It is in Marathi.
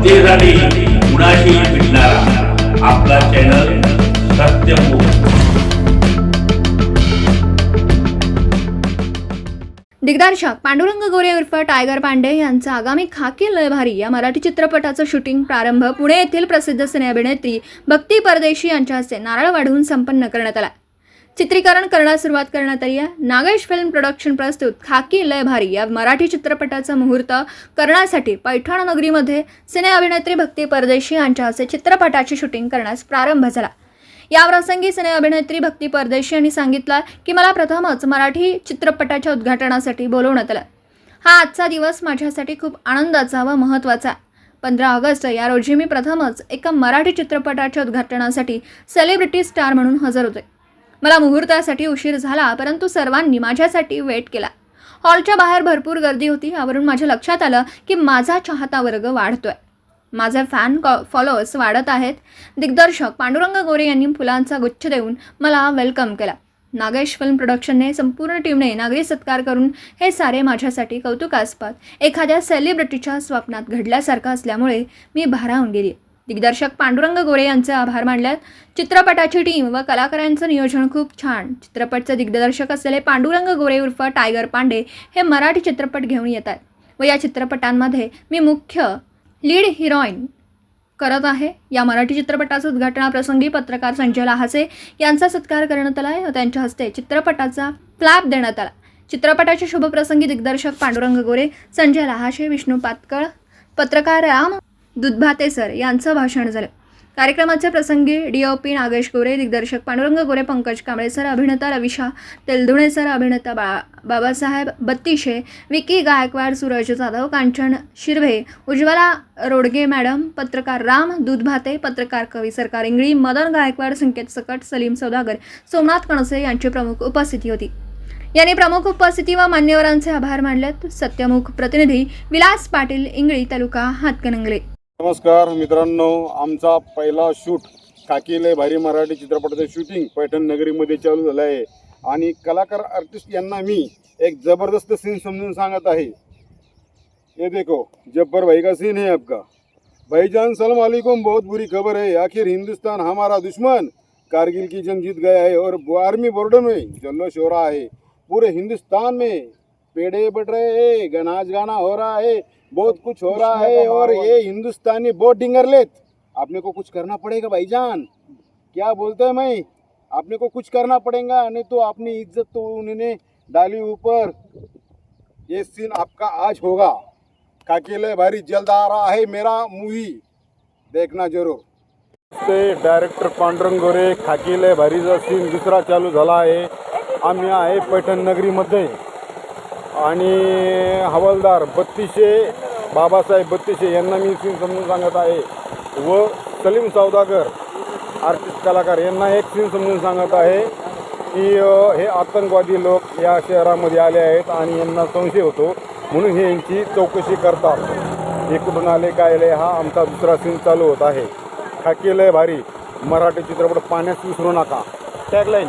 जनतेसाठी कुणाशी भेटणारा आपला चॅनल सत्यमुख दिग्दर्शक पांडुरंग गोरे उर्फ टायगर पांडे यांचा आगामी खाकी लयभारी या मराठी चित्रपटाचं शूटिंग प्रारंभ पुणे येथील प्रसिद्ध सिने अभिनेत्री भक्ती परदेशी यांच्या हस्ते नारळ वाढवून संपन्न करण्यात आला. चित्रीकरण करण्यास सुरुवात करण्यात आली आहे. नागेश फिल्म प्रोडक्शन प्रस्तुत खाकी लय भारी या मराठी चित्रपटाचा मुहूर्त करण्यासाठी पैठण नगरीमध्ये सिने अभिनेत्री भक्ती परदेशी यांच्या हस्ते चित्रपटाची शूटिंग करण्यास प्रारंभ झाला. या प्रसंगी सिने अभिनेत्री भक्ती परदेशी यांनी सांगितलं की मला प्रथमच मराठी चित्रपटाच्या उद्घाटनासाठी बोलवण्यात आलं. हा आजचा दिवस माझ्यासाठी खूप आनंदाचा व महत्त्वाचा पंधरा ऑगस्ट या रोजी मी प्रथमच एका मराठी चित्रपटाच्या उद्घाटनासाठी सेलिब्रिटी स्टार म्हणून हजर होते मला मुहूर्तासाठी उशीर झाला परंतु सर्वांनी माझ्यासाठी वेट केला. हॉलच्या बाहेर भरपूर गर्दी होती यावरून माझ्या लक्षात आलं की माझा चाहता वर्ग वाढतोय. माझे फॅन कॉ फॉलोअर्स वाढत आहेत. दिग्दर्शक पांडुरंग गोरे यांनी फुलांचा गुच्छ देऊन मला वेलकम केला. नागेश फिल्म प्रोडक्शनने संपूर्ण टीमने नागरी सत्कार करून हे सारे माझ्यासाठी कौतुकास्पद. एखाद्या सेलिब्रिटीच्या स्वप्नात घडल्यासारखं असल्यामुळे मी भारावून गेली. दिग्दर्शक पांडुरंग गोरे यांचे आभार मानल्यात. चित्रपटाची टीम व कलाकारांचं नियोजन खूप छान. चित्रपटचे दिग्दर्शक असलेले पांडुरंग गोरे उर्फ टायगर पांडे हे मराठी चित्रपट घेऊन येतात व या चित्रपटांमध्ये मी मुख्य लीड हिरोईन करत आहे. या मराठी चित्रपटाचं उद्घाटनाप्रसंगी पत्रकार संजय लहासे यांचा सत्कार करण्यात आला आहे व त्यांच्या हस्ते चित्रपटाचा फ्लॅप देण्यात आला. चित्रपटाच्या शुभप्रसंगी दिग्दर्शक पांडुरंग गोरे संजय लहाशे विष्णू पातकळ पत्रकार राम दुधभाते सर यांचं भाषण झालं. कार्यक्रमाच्या प्रसंगी D O P Nagesh Gore दिग्दर्शक पांडुरंग गोरे पंकज कांबळे सर अभिनेता रविशा तेलधुणे सर अभिनेता बा बाबासाहेब बत्तीशे विकी गायकवाड सूरज जाधव कांचन शिरभे उज्ज्वला रोडगे मॅडम पत्रकार राम दूधभाते पत्रकार कवी सरकार इंगळी मदन गायकवाड संकेत सकट सलीम सौदागर सोमनाथ कणसे यांची प्रमुख उपस्थिती होती. यांनी प्रमुख उपस्थिती व मान्यवरांचे आभार मानलेत. सत्यमुख प्रतिनिधी विलास पाटील इंगळी तालुका हातकणंगले. नमस्कार मित्रांनो आमचा पहिला शूट काकीले भारी मराठी चित्रपटाचं शूटिंग पैठण नगरीमध्ये चालू झालं आहे. आणि कलाकार आर्टिस्ट यांना मी एक ज़बरदस्त सीन समजून सांगत आहे. ये देखो जब्बर भाई का सीन है आपका? भाईजान सलम वालेकुम बहुत बुरी खबर है। आखिर हिंदुस्तान हमारा दुश्मन। कारगिल की जंग जीत गया है और आर्मी बॉर्डर में जल्लोश हो रहा है। पूरे हिंदुस्तान में पेड़े बढ़ रहे हैं गनाज गाना हो रहा है बहुत कुछ हो रहा है और ये हिंदुस्तानी बहुत डिंगर लेत। आपने को कुछ करना पड़ेगा भाईजान? क्या बोलते हैं मैं? आपने को कुछ करना पड़ेगा नहीं तो अपनी इज्जत तो उन्होंने डाली ऊपर। ये सीन आपका आज होगा। काकेले भारी जल्द आ रहा है मेरा मूवी देखना जरूर। ते डायरेक्टर पांडुरंग गोरे खाकीले भारीचा सीन दुसरा चालू झाला आहे. आम्ही आहे पैठण नगरीमध्ये. आणि हवालदार बत्तीसशे बाबासाहेब बत्तीसशे यांना मी सीन समजून सांगत आहे. व सलीम सौदागर आर्टिस्ट कलाकार यांना एक सीन समजून सांगत आहे की हे आतंकवादी लोक या शहरामध्ये आले आहेत आणि यांना संशय होतो. म्हणून हे यांची चौकशी करतात. हे कुठून आले काय आले हा आमचा दुसरा सीन चालू होत आहे. खाकीलय भारी. मराठी चित्रपट पाण्यात विसरू नका. टॅगलाईन